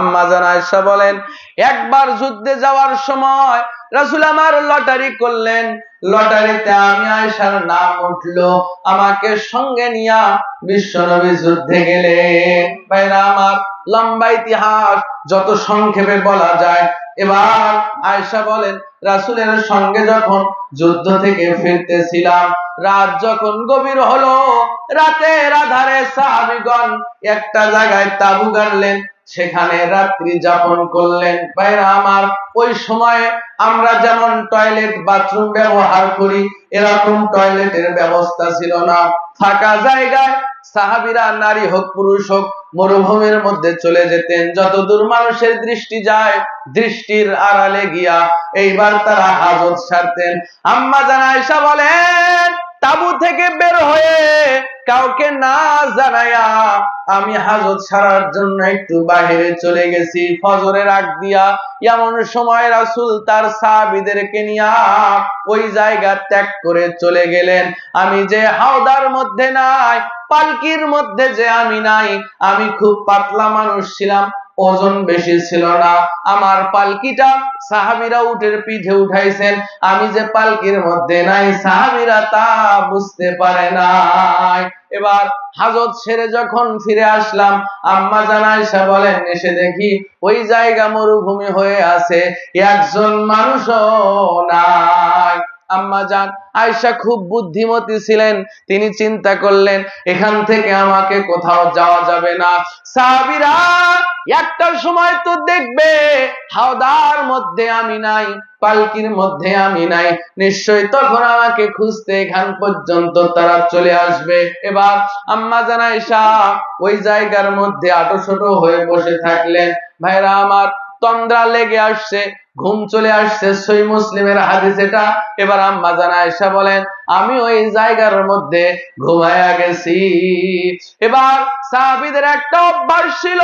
আম্মা জান আয়েশা বলেন, একবার যুদ্ধে যাওয়ার সময় রাসূল আমার লটারি করলেন। লটারিতে আমি নাম উঠল। আমাকে সঙ্গে নিয়া বিশ্বনবী যুদ্ধে গেলেন। ভাইরা আমার লম্বা ইতিহাস, যত সংক্ষেপে বলা যায়। এবার আয়েশা বলেন, রাসূলের সঙ্গে যখন যুদ্ধ থেকে ফিরতেছিলাম, রাত যখন গভীর হলো, রাতের আধারে সাহাবীগণ একটা জায়গায় তাবু গাড়লেন। সেখানে রাত্রি যাপন করলেন। ভাইরা আমার, ওই সময়ে আমরা যেমন টয়লেট বাথরুম ব্যবহার করি, এরকম টয়লেটের ব্যবস্থা ছিল না। ফাঁকা জায়গায় সাহাবিরা নারী হোক, পুরুষ হোক, মরুভূমির মধ্যে চলে যেতেন। যতদূর মানুষের দৃষ্টি যায়, দৃষ্টির আড়ালে গিয়া এইবার তারা হাজত সারতেন। আম্মা জান বলেন, তাবু থেকে বের হয়ে কাউকে না জানাইয়া আমি হাজত ছাড়ার জন্য একটু বাহিরে চলে গেছি। ফজরের আগ দিয়া এমন সময় রাসুল তার সাহাবিদেরকে নিয়া ওই জায়গা ত্যাগ করে চলে গেলেন। আমি যে হাওদার মধ্যে নাই, পালকির মধ্যে যে আমি নাই, আমি খুব পাতলা মানুষ ছিলাম। ওজন বেশি ছিল না। আমার পালকিটা সাহাবিরা উটের পিঠে উঠাইছেন। আমি যে পালকির মধ্যে নাই, সাহাবিরা তা বুঝতে পারে নাই। এবার হাজত সেরে যখন ফিরে আসলাম, আম্মা জানাইসা বলেন, এসে দেখি ওই জায়গা মরুভূমি হয়ে আছে, একজন মানুষও নাই। আম্মা জান আয়সা খুব বুদ্ধিমতী ছিলেন। তিনি চিন্তা করলেন, এখান থেকে আমাকে কোথাও যাওয়া যাবে না। সাহাবীরা, একটা সময় তো দেখবে, হাওদার মধ্যে আমি নাই, পালকির মধ্যে আমি নাই। নিশ্চয়ই তখন আমাকে খুঁজতে এখান পর্যন্ত তারা চলে আসবে। এবার আম্মা জান আয়সা ওই জায়গার মধ্যে আটোশটো হয়ে বসে থাকলেন। ভাইরা আমার তন্দ্রা লেগে আসছে, ঘুম চলে আসছে। সই মুসলিমের হাদিস এটা। এবার আম্মা জানা এসা বলেন আমি ওই জায়গার মধ্যে ঘুমায়া গেছি। এবার সাহাবিদের একটা অভ্যাস ছিল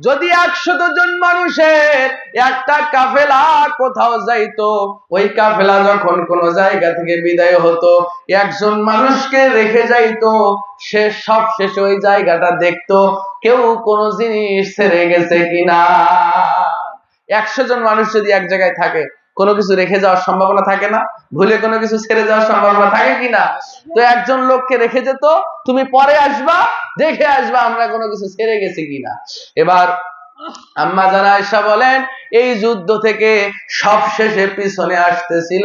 যদি একশত জন মানুষের একটা কাফেলা কোথাও যাইতো, ওই কাফেলা যখন কোন জায়গা থেকে বিদায় হতো, একজন মানুষকে রেখে যাইতো, সে সব শেষ ওই জায়গাটা দেখতো, কেউ কোনো জিনিস ছেড়ে গেছে কিনা। একশো জন মানুষ যদি এক জায়গায় থাকে কোনো কিছু রেখে যাওয়ার সম্ভাবনা থাকে না, ভুলে কোনো কিছু ছেড়ে যাওয়ার সম্ভাবনা থাকে কিনা? তো একজন লোককে রেখে যেত, তুমি পরে আসবা, দেখে আসবা আমরা কোনো কিছু ছেড়ে গেছি কিনা। এবার আম্মা জানা আয়সা বলেন, এই যুদ্ধ থেকে সব শেষে পিছনে আসতেছিল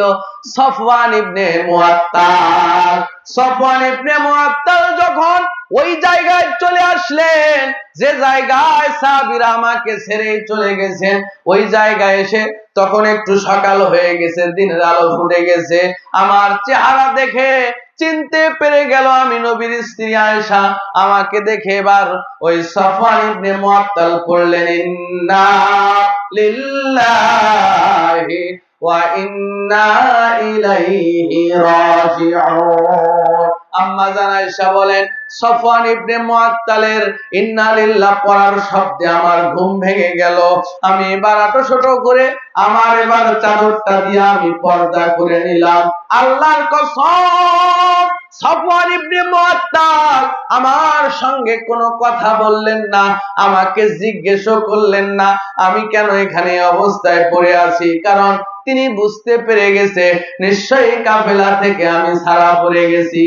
সফওয়ান ইবনে মুআত্তাল সফওয়ান ইবনে মুআত্তাল যখন ওই জায়গায় চলে আসলেন। যে জায়গায় সাহাবীরা আমাকে ছেড়ে চলে গেছেন, ওই জায়গায় এসে তখন একটু সকাল হয়ে গেছে, দিনের আলো ফুটে গেছে। আমার চেহারা দেখে চিনতে পেরে গেল আমি নবীর স্ত্রী আয়েশা। আমাকে দেখে এবার ওই সফওয়ান ইবনে মুআত্তাল পড়লেন ইন্না লিল্লাহি ওয়া ইন্না ইলাইহি রাজিউন। আম্মা বলেন, সফওয়ান ইবনে মুআত্তালের ইন্না লিল্লাহ পড়ার শব্দে আমার ঘুম ভেঙে গেল। আমি এবার করে আমার এবার চাদরটা দিয়ে আমি পর্দা করে নিলাম। আল্লাহর কসম, সফওয়ান ইবনে মুআত্তাল আমার সঙ্গে কোনো কথা বললেন না, আমাকে জিজ্ঞেসও করলেন না। আমি কেন এখানে অবস্থায় পড়ে আছি? কারণ তিনি বুঝতে পেরে গেছে, নিশ্চয়ই কাফেলা থেকে আমি ছাড়া পড়ে গেছি।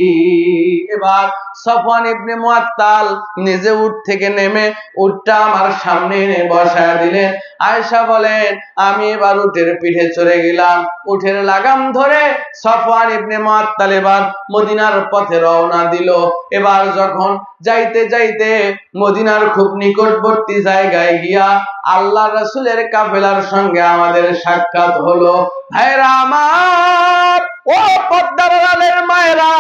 এবার সফওয়ান ইবনে মুআত্তাল নিজে উঠ থেকে নেমে উটটা আমার সামনে এনে বসায় দিলেন। আয়েশা বলেন, আমি এবার উটের পিঠে চড়ে গেলাম। উঠের লাগাম ধরে সফওয়ান ইবনে মুআত্তাল এবার মদিনার পথে রওনা দিল। এবার যখন যাইতে যাইতে মদিনার খুব নিকটবর্তী জায়গায় গিয়া আল্লাহ রাসূলের কাফেলার সঙ্গে আমাদের সাক্ষাৎ হলো ভাইরা আমার ও পদ্মার আড়ালের মায়েরা,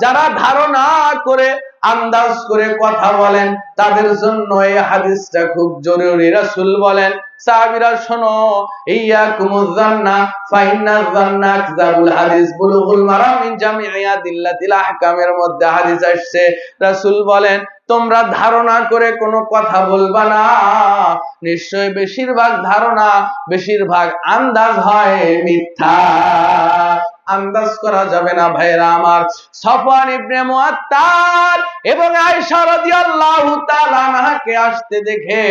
যারা ধারণা করে, আন্দাজ করে কথা বলেন, তাদের জন্য এই হাদিসটা খুব জরুরি। রাসূল বলেন, সাহাবীরা, শোনো হাদিস, বুলুগুল মারাম আহকামের মধ্যে হাদিস আসছে। রাসূল বলেন, তোমরা ধারণা করে কোনো কথা বলবা না। নিশ্চয় বেশিরভাগ ধারণা, বেশিরভাগ আন্দাজ হয় মিথ্যা। আন্দাজ করা যাবে না ভাইরা আমার। সফওয়ান ইবনে মুআত্তাল এবং আয়েশা রাদিয়াল্লাহু তাআলা আনহাকে আসতে দেখে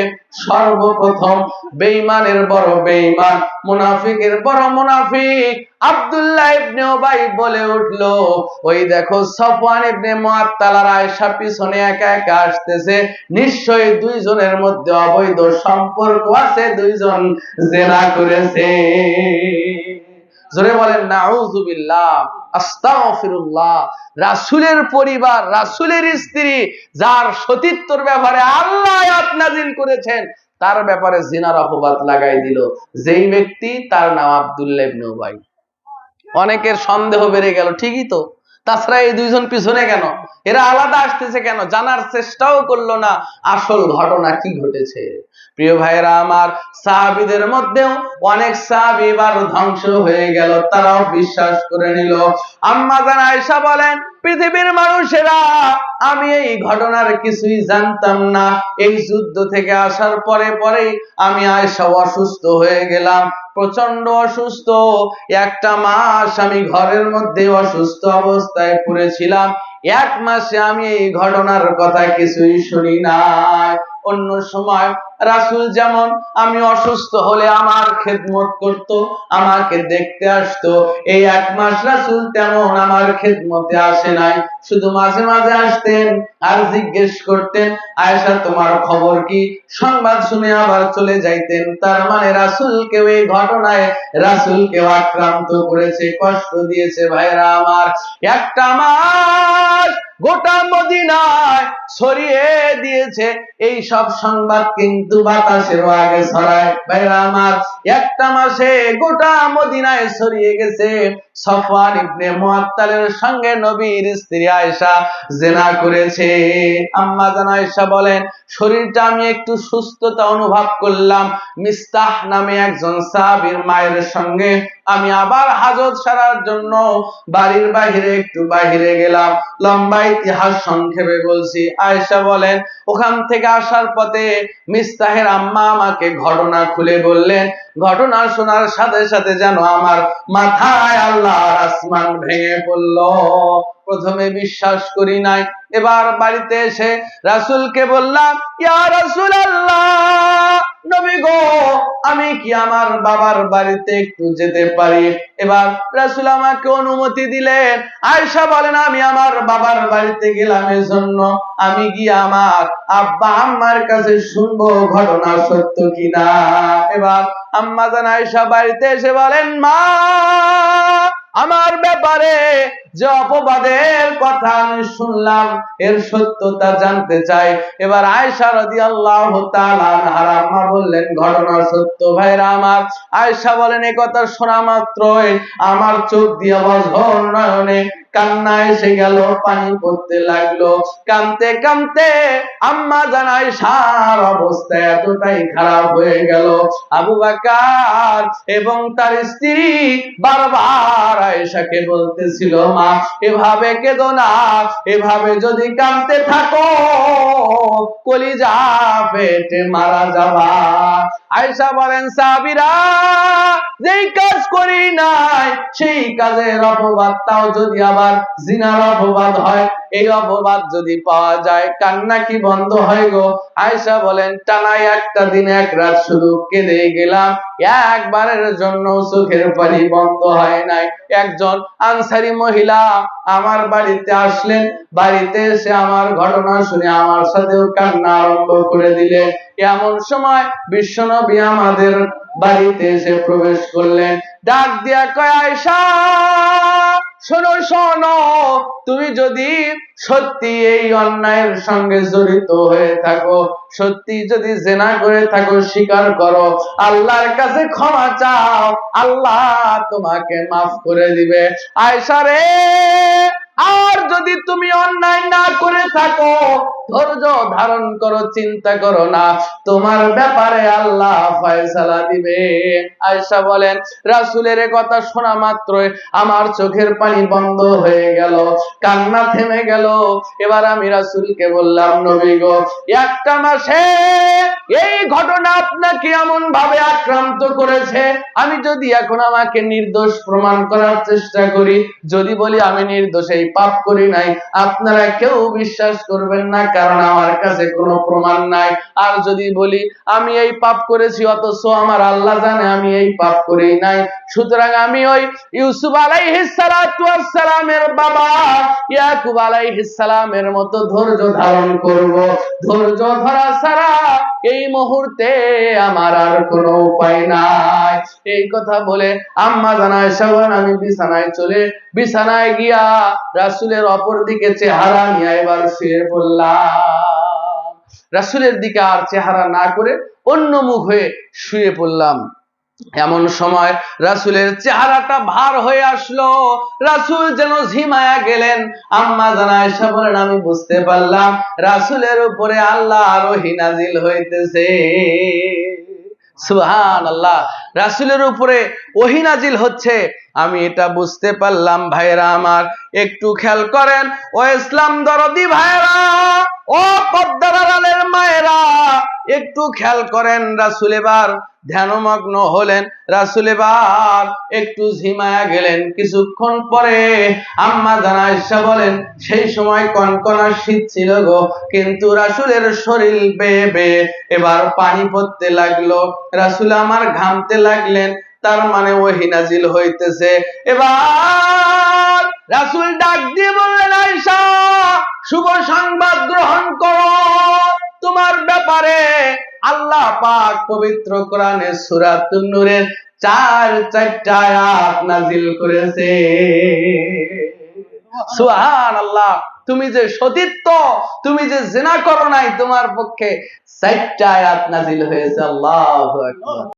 সর্বপ্রথম বেঈমানের বড় বেঈমান, মুনাফিকের বড় মুনাফিক আব্দুল্লাহ ইবনে উবাই বলে উঠল, ওই দেখো, সফওয়ান ইবনে মুআত্তাল আর আয়েশা পিছনে একা একা আসতেছে। নিশ্চয়ই দুইজনের মধ্যে অবৈধ সম্পর্ক আছে, দুইজন জেনা করেছে। জোরে বলেন নাউজুবিল্লাহ আস্তাগফিরুল্লাহ। রাসূলের পরিবার, রাসূলের স্ত্রী যার সতীত্বর ব্যাপারে আল্লাহ আয়াত নাযিল করেছেন, তার ব্যাপারে জিনার অপবাদ লাগাই দিল। যেই ব্যক্তি তার নাম আব্দুল্লাহ ইবনে উবাই। অনেকের সন্দেহ বেড়ে গেল, ঠিকই তো। তাছাড়া এই দুইজন পিছনে কেন? এরা আলাদা আসতেছে কেন? জানার চেষ্টাও করল না। আসল ঘটনা কি ঘটেছে? প্রিয় ভাইরা আমার সাহাবিদের মধ্যেও অনেক সাহাবি এবার ধ্বংস হয়ে গেল। তারাও বিশ্বাস করে নিল। আম্মা জান আয়সা বলেন পৃথিবীর মানুষেরা, আমি এই ঘটনার কিছুই জানতাম না। এই যুদ্ধ থেকে আসার পরে পরে আমি আয়সা অসুস্থ হয়ে গেলাম প্রচণ্ড অসুস্থ। একটা মাস আমি ঘরের মধ্যে অসুস্থ অবস্থায় পড়েছিলাম। এক মাসে আমি এই ঘটনার কথা কিছুই শুনি নাই। অন্য সময় রাসূল যেমন আমি অসুস্থ হলে আমার খেদমত করত, আমাকে দেখতে আসতো। এই এক মাস রাসূল তেমন আমার খেদমতে আসে নাই। শুধু মাঝে মাঝে আসতেন আর জিজ্ঞেস করতেন, আয়েশা, তোমার খবর কি? সংবাদ শুনে আবার চলে যাইতেন। তার মানে রাসূলকেও এই ঘটনায় রাসূলকেও আক্রান্ত করেছে, কষ্ট দিয়েছে ভাইরা আমার। একটা মাস গোটা মদিনায় ছড়িয়ে দিয়েছে। এই সব সংবাদ কিন্তু বাতাসের আগে ছড়ায়। ভাইরা আমার, একটা মাসে গোটা মদিনায় ছড়িয়ে গেছে। সফওয়ান ইবনে মুআত্তালের সঙ্গে নবীর স্ত্রী আয়েশা জেনা করেছে। আম্মা জান আয়েশা বলেন, শরীরটা আমি একটু সুস্থতা অনুভব করলাম। মিস্তাহ নামে একজন সাহাবীর মায়ের সঙ্গে আমি আবার হাজত সারার জন্য বাড়ির বাহিরে একটু বাহিরে গেলাম। লম্বা ইতিহাস সংক্ষেপে বলছি। আয়েশা বলেন, ওখান থেকে আসার পথে মিস্তাহের আম্মা আমাকে ঘটনা খুলে বললেন ঘটনা শোনার সাথে সাথে যেন আমার মাথায় আল্লাহর আসমান ভেঙে পড়ল। প্রথমে বিশ্বাস করি নাই, এবার বাড়িতে এসে রাসূলকে বললাম, ইয়া রাসূল আল্লাহ নবী গো, আমি কি আমার বাবার বাড়িতে একটু যেতে পারি? এবার রাসূল আমাকে অনুমতি দিলেন, আয়েশা বলেন, আমি আমার বাবার বাড়িতে গেলাম এর জন্য আমি গিয়ে আমার আব্বা আম্মার কাছে শুনব ঘটনা সত্য কিনা? এবার আম্মা জান আয়েশা বাড়িতে এসে বলেন মা। আমার ব্যাপারে যে অপবাদের কথা আমি শুনলাম, এর সত্যতা জানতে চাই। এবার আয়েশা রাদিয়াল্লাহু তাআলা আনহার বললেন, ঘটনা সত্য ভাইরা আমার। আয়েশা বলেন এই কথা শোনা মাত্রই আমার চোখ দিয়ে বঝর নয়নে কান্না এসে গেল, পানি পড়তে লাগল। কানতে কানতে আম্মা সার অবস্থা এতটাই খারাপ হয়ে গেল। আবু বাকার এবং তার স্ত্রী বারবার আয়েশাকে বলতেছিল, মা, এভাবে কেঁদো না, এভাবে যদি কাঁদতে থাকো, কলিজা পেটে মারা যাবা। আয়েশা বলেন, সাবিরা, যেই কাজ করি নাই, সেই কাজের অপবাদটাও যদি আবার জিনার অপবাদ হয় এই অপবাদ যদি পাওয়া যায়, কান্না কি বন্ধ হয় গো? আয়েশা বলেন, টানাই একটা দিন এক রাত শুধু কেঁদে গেলাম। একবারের জন্য চোখের পানি বন্ধ হয় নাই। একজন আনসারি মহিলা আমার বাড়িতে আসলেন। বাড়িতে এসে আমার ঘটনা শুনে আমার সাথেও কান্না আরম্ভ করে দিলেন। এমন সময় বিশ্বনবী আমাদের বাড়িতে এসে প্রবেশ করলেন। ডাক দিয়া কয় আয়সা শোনো শোনো, তুমি যদি সত্যি এই অন্যায়ের সঙ্গে জড়িত হয়ে থাকো, সত্যি যদি জেনা করে থাকো, স্বীকার করো, আল্লাহর কাছে ক্ষমা চাও, আল্লাহ তোমাকে মাফ করে দিবে। আয়সা রে আর যদি তুমি অন্যায় না করে থাকো, ধৈর্য ধারণ করো, চিন্তা করো না। তোমার ব্যাপারে আল্লাহ ফয়সালা দিবে। আয়েশা বলেন, রাসূলের কথা শোনা মাত্রই আমার চোখের পানি বন্ধ হয়ে গেল, কান্না থেমে গেল। এবার আমি রাসূলকে বললাম, নবী গো, একটা মাসে এই ঘটনা আপনাকে এমন ভাবে আক্রান্ত করেছে। আমি যদি এখন আমাকে নির্দোষ প্রমাণ করার চেষ্টা করি, যদি বলি আমি নির্দোষ এই পাপ করি নাই। আপনারা কেউ বিশ্বাস করবেন না, কারণ আমার কাছে কোনো প্রমাণ নাই। আর যদি বলি, আমি এই পাপ করেছি, অথচ আমার আল্লাহ জানে আমি এই পাপ করি নাই। সুতরাং আমি ওই ইউসুফ আলাইহিস সালাতু ওয়াস সালামের বাবা, ইয়াকুব আলাইহিস সালামের মতো ধৈর্য ধারণ করব। ধৈর্য ধরা ছাড়া এই মুহূর্তে আমার আর কোনো উপায় নাই। এই কথা বলে আম্মা জানায় সাবান আমি বিছানায় চলে, বিছানায় গিয়া রাসূলের অপর দিকে চেহারা নিয়ে এবার শুয়ে পড়লাম রাসূলের দিকে আর চেহারা না করে অন্য মুখ হয়ে শুয়ে পড়লাম। এমন সময় রাসূলের চেহারাটা ভার হয়ে আসলো। রাসূল যেন ঝিমায়া গেলেন। আম্মা জানা আয়েশা বলেন, আমি বুঝতে পারলাম রাসূলের উপরে আল্লাহ আরোহী নাজিল হইতেছে। সুবহান আল্লাহ রাসুলের উপরে ওহিনাজিল হচ্ছে। আমি এটা বুঝতে পারলাম ভাইরা আমার। একটু খেয়াল করেন, ও ইসলাম দরদি ভাইরা ও পদ্মার মায়েরা, একটু খেয়াল করেন রাসুল এবার। ধ্যানমগ্ন হলেন রাসূল এবার। একটু ঝিমায়া গেলেন। কিছুক্ষণ পরে আম্মা জানা আয়েশা বলেন, সেই সময় কনকনা শীত ছিল গো, কিন্তু রাসূলের শরীর বেয়ে বেয়ে। এবার পানি পড়তে লাগল। রাসুল আমার ঘামতে লাগলেন। তার মানে ওহি নাজিল হইতেছে। এবার রাসুল ডাক দিয়ে বললেন, আয়েশা, শুভ সংবাদ গ্রহণ করো। তোমার ব্যাপারে আল্লাহ পাক পবিত্র কোরআনে সূরাত নূরের চার, চারটা আয়াত নাজিল করেছে। সুবহানাল্লাহ, তুমি যে সতীত্ব তুমি যে জেনা করো নাই, তোমার পক্ষে চারটা আয়াত নাজিল হয়েছে। আল্লাহু আকবার।